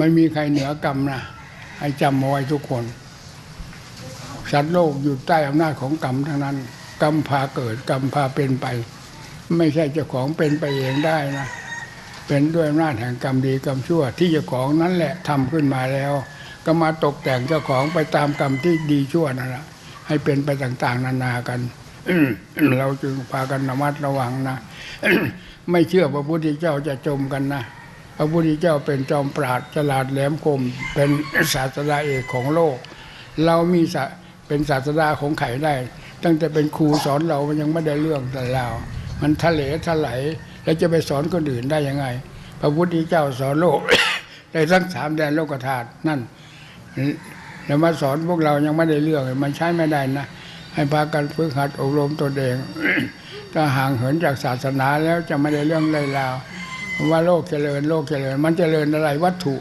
ไม่มีใครเหนือกรรมนะให้จำเอาไว้ทุกคน สัตว์โลกอยู่ใต้อำนาจของกรรมทั้งนั้น กรรมพาเกิดกรรมพาเป็นไป ไม่ใช่เจ้าของเป็นไปเองได้นะเป็นด้วยอำนาจแห่งกรรมดีกรรมชั่ว ที่เจ้าของนั้นแหละทำขึ้นมาแล้ว ก็มาตกแต่งเจ้าของไปตามกรรมที่ดีชั่วนั่นแหละให้เป็นไปต่างๆ นานากันเราจึงพากันระมัดระวังนะไม่เชื่อพระพุทธเจ้าจะจมกันนะ พระพุทธเจ้าเป็นจอมปราดฉลาดแหลมคม เป็นศาสดาเอกของโลก เรามีเป็นศาสดาของไข่ได้ ตั้งแต่เป็นครูสอนเรามันยังไม่ได้เรื่องแต่เรา มันทะเลทลายแล้วจะไปสอนคนอื่นได้ยังไง พระพุทธเจ้าสอนโลกได้ทั้งสามแดนโลกธาตุนั่นแล้วมาสอนพวกเรายังไม่ได้เรื่องมันใช้ไม่ได้นะให้พากันฝึกหัดอบรมตัวเองถ้าห่างเหินจากศาสนาแล้วจะไม่ได้เรื่องเลยราว ว่าโลกเจริญโลกเจริญ มันเจริญอะไรวัตถุ